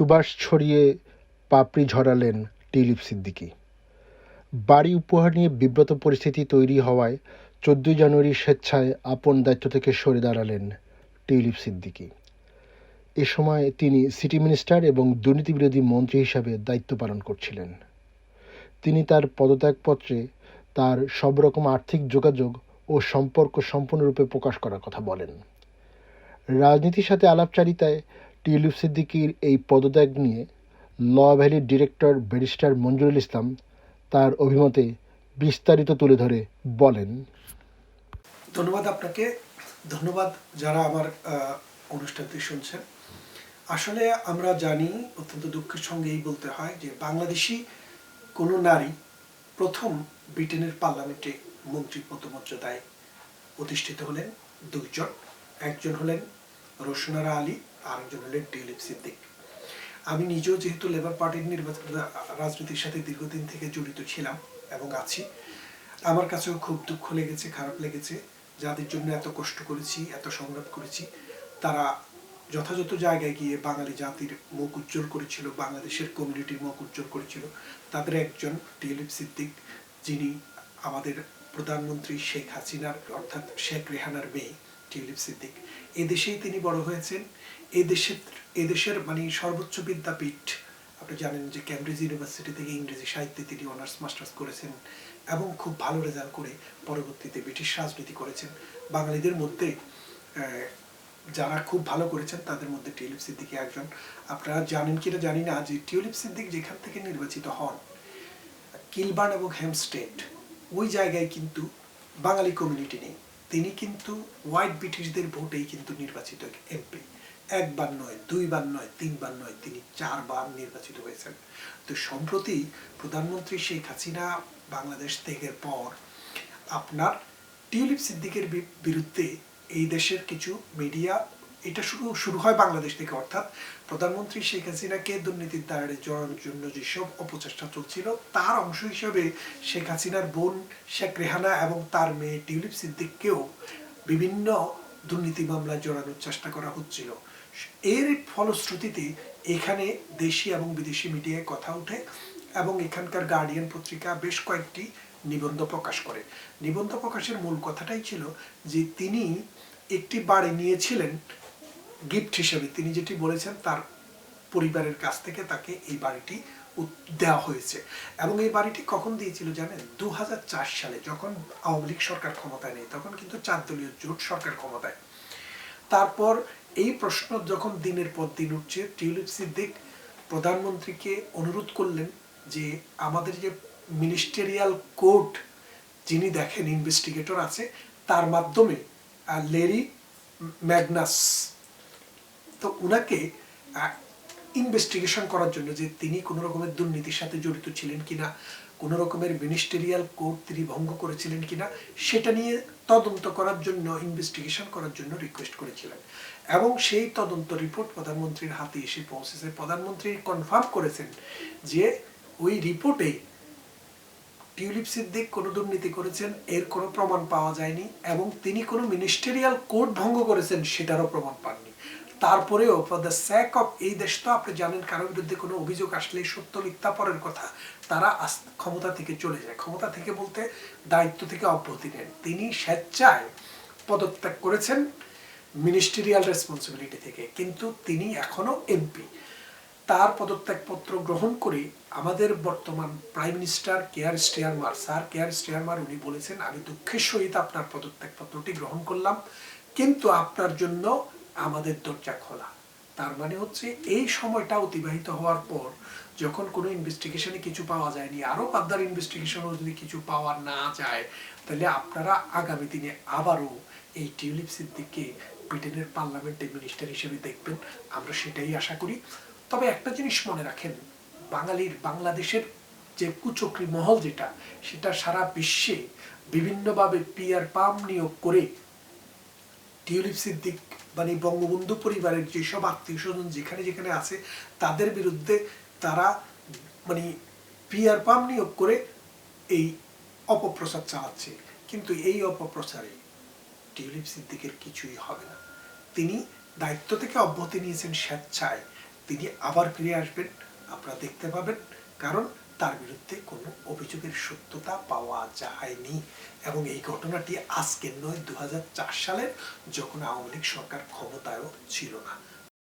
সুবাস ছড়িয়ে পাপড়ি ঝরালেন টিউলিপ সিদ্দিকী। বাড়ি উপহার নিয়ে বিব্রত পরিস্থিতি তৈরি হওয়ায় চোদ্দই জানুয়ারি স্বেচ্ছায় আপন দায়িত্ব থেকে সরে দাঁড়ালেন টিউলিপ সিদ্দিকী। এ সময় তিনি সিটি মিনিস্টার এবং দুর্নীতিবিরোধী মন্ত্রী হিসাবে দায়িত্ব পালন করছিলেন। তিনি তার পদত্যাগপত্রে তার সব রকম আর্থিক যোগাযোগ ও সম্পর্ক সম্পূর্ণরূপে প্রকাশ করার কথা বলেন। রাজনীতির সাথে আলাপচারিতায় টিউলিপ সিদ্দিকির এই পদত্যাগ নিয়ে ল ভ্যালির ডিরেক্টর ব্যারিস্টার মঞ্জুরুল ইসলাম তার অভিমতে বিস্তারিত তুলে ধরে বলেন। ধন্যবাদ আপনাকে। ধন্যবাদ যারা আমার অনুষ্ঠানটি শুনছেন। আসলে আমরা জানি, অত্যন্ত দুঃখের সঙ্গে এই বলতে হয় যে বাংলাদেশি কোনো নারী প্রথম ব্রিটেনের পার্লামেন্টে মন্ত্রী পদমর্যাদায় প্রতিষ্ঠিত হলেন দুইজন। একজন হলেন রোশনারা আলী আর একজন হলেন টিউলিপ সিদ্দিক। আমি নিজেও যেহেতু লেবার পার্টির নির্বাচন রাজনীতির সাথে দীর্ঘদিন থেকে জড়িত ছিলাম এবং আছি। আমার কাছেও খুব দুঃখ লেগেছে, খারাপ লেগেছে, যাদের জন্য এত কষ্ট করেছি, এত সংগ্রাম করেছি। তারা যথাযথ জায়গায় গিয়ে বাঙালি জাতির মুখ উজ্জ্বল করেছিল, বাংলাদেশের কমিউনিটির মুখ উজ্জ্বল করেছিল। তাদের একজন টিউলিপ সিদ্দিক, যিনি আমাদের প্রধানমন্ত্রী শেখ হাসিনার, অর্থাৎ শেখ রেহানার মেয়ে। টিউলিপ সিদ্দিক। এদেশেই তিনি বড় হয়েছেন। এদেশের এদেশের মানে সর্বোচ্চ বিদ্যাপীঠ। আপনি জানেন যে ক্যামব্রিজ ইউনিভার্সিটি থেকে ইংরেজি সাহিত্যে তিনি অনার্স মাস্টার্স করেছেন এবং খুব ভালো রেজাল্ট করে পরবর্তীতে ব্রিটিশ রাজনীতি করেছেন। বাঙালিদের মধ্যে যারা খুব ভালো করেছেন, তাদের মধ্যে টিউলিপ সিদ্দিকি একজন। আপনারা জানেন কিনা জানি না যে টিউলিপ সিদ্দিক যেখান থেকে নির্বাচিত হন কিলবার্ন এবং হ্যামস্টেড ওই জায়গায় কিন্তু বাঙালি কমিউনিটি নেই। তিনি কিন্তু হোয়াইট ব্রিটিশদের ভোটেই কিন্তু নির্বাচিত এমপি একবার নয়, দুইবার নয়, তিনবার নয়, তিনি চারবার নির্বাচিত হয়েছেন। তো সম্প্রতি প্রধানমন্ত্রী শেখ হাসিনা বাংলাদেশ ত্যাগের পর আপনার টিউলিপ সিদ্দিকের বিরুদ্ধে এই দেশের কিছু মিডিয়া এটা শুরু শুরু হয় বাংলাদেশ থেকে, অর্থাৎ প্রধানমন্ত্রী শেখ হাসিনাকে দুর্নীতির দাঁড়ে জড়ানোর জন্য যেসব অপচেষ্টা চলছিল, তার অংশ হিসেবে শেখ হাসিনার বোন শেখ রেহানা এবং তার মেয়ে টিউলিপ সিদ্দিককেও বিভিন্ন দুর্নীতি মামলায় জড়ানোর চেষ্টা করা হচ্ছিল। এর ফলশ্রুতিতে এখানে দেশি এবং বিদেশি মিডিয়ায় কথা ওঠে এবং এখানকার গার্ডিয়ান পত্রিকা বেশ কয়েকটি নিবন্ধ প্রকাশ করে। নিবন্ধ প্রকাশের মূল কথাটাই ছিল যে তিনি একটি বাড়ি নিয়েছিলেন গিফট হিসেবে তিনি যেটি বলেছেন, তার পরিবারের কাছ থেকে তাকে এই বাড়িটি দেওয়া হয়েছে। এবং এই বাড়িটি কখন দিয়েছিল জানেন? দু সালে, যখন আওয়ামী লীগ সরকার ক্ষমতায় নেই, তখন কিন্তু চার দলীয় জোট সরকার ক্ষমতায়। তারপর এই প্রশ্ন যখন দিনের পর দিন উঠছে, টিউলিপ সিদ্দিক প্রধানমন্ত্রীকে অনুরোধ করলেন যে আমাদের যে মিনিস্টেরিয়াল কোর্ট, যিনি দেখেন ইনভেস্টিগেটর আছে, তার মাধ্যমে লেরি ম্যাগনাস তো উনাকে ইনভেস্টিগেশন করার জন্য যে তিনি কোনো রকমের দুর্নীতির সাথে জড়িত ছিলেন কিনা, কোনো রকমের মিনিস্টেরিয়াল কোর্ট তিনি ভঙ্গ করেছিলেন কিনা, সেটা নিয়ে তদন্ত করার জন্য ইনভেস্টিগেশন করার জন্য রিকোয়েস্ট করেছিলেন। এবং সেই তদন্ত রিপোর্ট প্রধানমন্ত্রীর হাতে এসে পৌঁছেছে। প্রধানমন্ত্রী কনফার্ম করেছেন যে ওই রিপোর্টে টিউলিপ সিদ্দিক কোনো দুর্নীতি করেছেন, এর কোনো প্রমাণ পাওয়া যায়নি এবং তিনি কোনো মিনিস্টেরিয়াল কোড ভঙ্গ করেছেন, সেটারও প্রমাণ পাননি। তারপরেও ফর দ্য স্যাক অফ এই দেশ তো আপনি জানেন কারোর বিরুদ্ধে কোনো অভিযোগ আসলে সত্য, মিথ্যা পরের কথা, তারা ক্ষমতা থেকে চলে যায়। ক্ষমতা থেকে বলতে দায়িত্ব থেকে অব্যাহতি নেন। তিনি স্বেচ্ছায় পদত্যাগ করেছেন মিনিস্টেরিয়াল রেসপন্সিবিলিটি থেকে, কিন্তু তিনি এখনও এমপি তার পদত্যাগপত্র গ্রহণ করে আমাদের বর্তমান prime minister Keir Starmer sir Keir Starmer উনি বলেছেন, আমি দুঃখের সহিত আপনার পদত্যাগপত্রটি গ্রহণ করলাম, কিন্তু আপনার জন্য আমাদের দরজা খোলা। তার মানে হচ্ছে এই সময়টা অতিবাহিত হওয়ার পর যখন কোনো ইনভেস্টিগেশনে কিছু পাওয়া যায়নি আরও পাদ্দার ইনভেস্টিগেশনও যদি কিছু পাওয়া না যায়, তাহলে আপনারা আগামী দিনে আবারও এই টিউলিপ সিদ্দিককে ব্রিটেনের পার্লামেন্টে মিনিস্টার হিসেবে দেখবেন। আমরা সেটাই আশা করি। তবে একটা জিনিস মনে রাখেন, বাঙালির, বাংলাদেশের যে কুচক্রি মহল যেটা, সেটা সারা বিশ্বে বিভিন্নভাবে পিয়ার পাম নিয়োগ করে টিউলিপ সিদ্দিক মানে বঙ্গবন্ধু পরিবারের যেসব আত্মীয় স্বজন যেখানে যেখানে আছে, তাদের বিরুদ্ধে তারা মানে পিয়ার পাম নিয়োগ করে এই অপপ্রচার চালাচ্ছে। কিন্তু এই অপপ্রচারে টিউলিপ সিদ্দিকের কিছুই হবে না। তিনি দায়িত্ব থেকে অব্যাহতি নিয়েছেন স্বেচ্ছায়। তিনি আবার ফিরে আসবেন। আপনারা দেখতে পাবেন। কারণ তার বিরুদ্ধে কোনো অভিযোগের সত্যতা পাওয়া যায়নি এবং এই ঘটনাটি আজকে নয় দু সালের, যখন আওয়ামী লীগ সরকার ক্ষমতায়ও ছিল না।